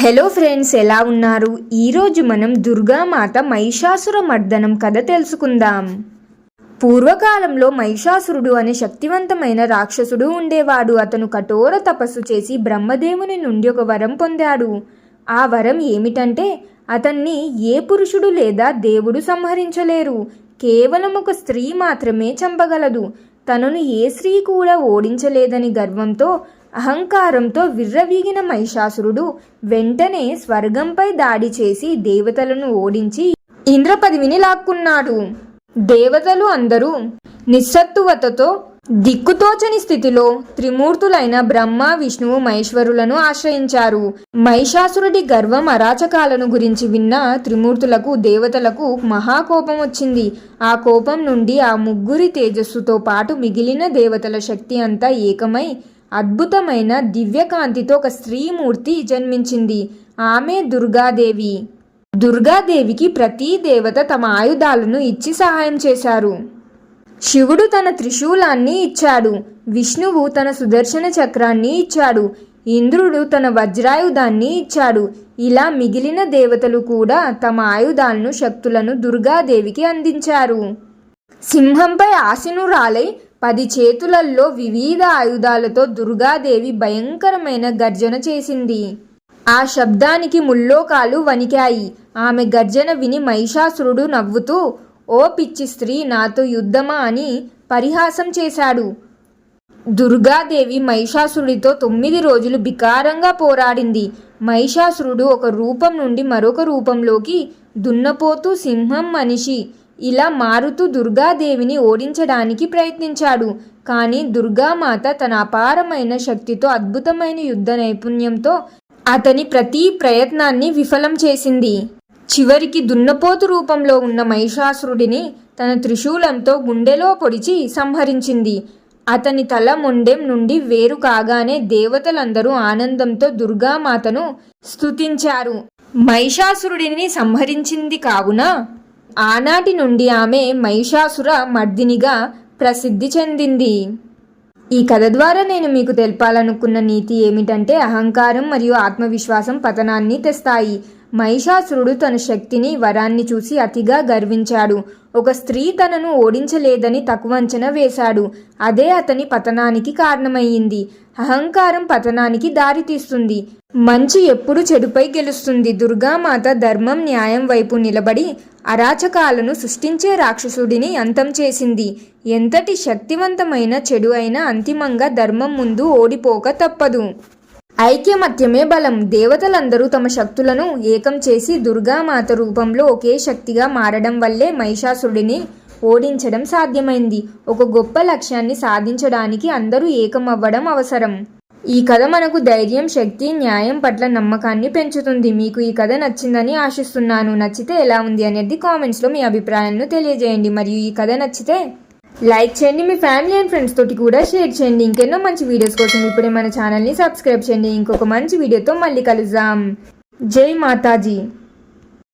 Hello friends ఎలా ఉన్నారు? ఈరోజు మనం దుర్గామాత మహిషాసుర మర్దనం కథ తెలుసుకుందాం. పూర్వకాలంలో మహిషాసురుడు అనే శక్తివంతమైన రాక్షసుడు ఉండేవాడు. అతను కఠోర తపస్సు చేసి బ్రహ్మదేవుని నుండి ఒక వరం పొందాడు. ఆ వరం ఏమిటంటే అతన్ని ఏ పురుషుడు లేదా దేవుడు సంహరించలేరు. కేవలం ఒక స్త్రీ మాత్రమే చంపగలదు. తనను ఏ స్త్రీ కూడా ఓడించలేదని గర్వంతో అహంకారంతో విర్రవీగిన మహిషాసురుడు వెంటనే స్వర్గంపై దాడి చేసి దేవతలను ఓడించి ఇంద్ర పదవిని లాక్కున్నాడు. దేవతలు అందరూ నిస్సత్తువతతో దిక్కుతోచని స్థితిలో త్రిమూర్తులైన బ్రహ్మ విష్ణువు మహేశ్వరులను ఆశ్రయించారు. మహిషాసురుడి గర్వం అరాచకాలను గురించి విన్న త్రిమూర్తులకు దేవతలకు మహాకోపం వచ్చింది. ఆ కోపం నుండి ఆ ముగ్గురి తేజస్సుతో పాటు మిగిలిన దేవతల శక్తి అంతా ఏకమై అద్భుతమైన దివ్యకాంతితో ఒక స్త్రీమూర్తి జన్మించింది. ఆమె దుర్గాదేవి. దుర్గాదేవికి ప్రతి దేవత తమ ఆయుధాలను ఇచ్చి సహాయం చేశారు. శివుడు తన త్రిశూలాన్ని ఇచ్చాడు. విష్ణువు తన సుదర్శన చక్రాన్ని ఇచ్చాడు. ఇంద్రుడు తన వజ్రాయుధాన్ని ఇచ్చాడు. ఇలా మిగిలిన దేవతలు కూడా తమ ఆయుధాలను శక్తులను దుర్గాదేవికి అందించారు. సింహంపై ఆశనురాలై పది చేతులల్లో వివిధ ఆయుధాలతో దుర్గాదేవి భయంకరమైన గర్జన చేసింది. ఆ శబ్దానికి ముల్లోకాలు వణికాయి. ఆమె గర్జన విని మహిషాసురుడు నవ్వుతూ ఓ పిచ్చి స్త్రీ నాతో యుద్ధమా? అని పరిహాసం చేశాడు. దుర్గాదేవి మహిషాసురుడితో తొమ్మిది రోజులు బికారంగా పోరాడింది. మహిషాసురుడు ఒక రూపం నుండి మరొక రూపంలోకి దున్నపోతూ సింహం మనిషి. ఇలా మారుతూ దుర్గాదేవిని ఓడించడానికి ప్రయత్నించాడు. కానీ దుర్గామాత తన అపారమైన శక్తితో అద్భుతమైన యుద్ధ నైపుణ్యంతో అతని ప్రతి ప్రయత్నాన్ని విఫలం చేసింది. చివరికి దున్నపోతు రూపంలో ఉన్న మహిషాసురుడిని తన త్రిశూలంతో గుండెలో పొడిచి సంహరించింది. అతని తల మొండెం నుండి వేరు కాగానే దేవతలందరూ ఆనందంతో దుర్గామాతను స్తుతించారు. మహిషాసురుడిని సంహరించింది కావున ఆనాటి నుండి ఆమె మహిషాసుర మర్దినిగా ప్రసిద్ధి చెందింది. ఈ కథ ద్వారా నేను మీకు తెలపాలనుకున్న నీతి ఏమిటంటే అహంకారం మరియు ఆత్మవిశ్వాసం పతనాన్ని తెస్తాయి. మహిషాసురుడు తన శక్తిని వరాన్ని చూసి అతిగా గర్వించాడు. ఒక స్త్రీ తనను ఓడించలేదని తక్కువంచనా వేశాడు. అదే అతని పతనానికి కారణమయ్యింది. అహంకారం పతనానికి దారితీస్తుంది. మంచి ఎప్పుడు చెడుపై గెలుస్తుంది. దుర్గామాత ధర్మం న్యాయం వైపు నిలబడి అరాచకాలను సృష్టించే రాక్షసుడిని అంతం చేసింది. ఎంతటి శక్తివంతమైన చెడు అయినా అంతిమంగా ధర్మం ముందు ఓడిపోక తప్పదు. ఐక్యమత్యమే బలం. దేవతలందరూ తమ శక్తులను ఏకం చేసి దుర్గామాత రూపంలో ఒకే శక్తిగా మారడం వల్లే మహిషాసురుడిని ఓడించడం సాధ్యమైంది. ఒక గొప్ప లక్ష్యాన్ని సాధించడానికి అందరూ ఏకమవ్వడం అవసరం. ఈ కథ మనకు ధైర్యం శక్తి న్యాయం పట్ల నమ్మకాన్ని పెంచుతుంది. మీకు ఈ కథ నచ్చిందని ఆశిస్తున్నాను. నచ్చితే ఎలా ఉంది అనేది కామెంట్స్లో మీ అభిప్రాయాలను తెలియజేయండి. మరియు ఈ కథ నచ్చితే లైక్ చేయండి మీ ఫ్యామిలీ అండ్ ఫ్రెండ్స్ తోటి కూడా షేర్ చేయండి. ఇంకెన్నో మంచి వీడియోస్ కోసం ఇప్పుడే మన ఛానల్ని సబ్స్క్రైబ్ చేయండి. ఇంకొక మంచి వీడియోతో మళ్ళీ కలుద్దాం. జై మాతాజీ.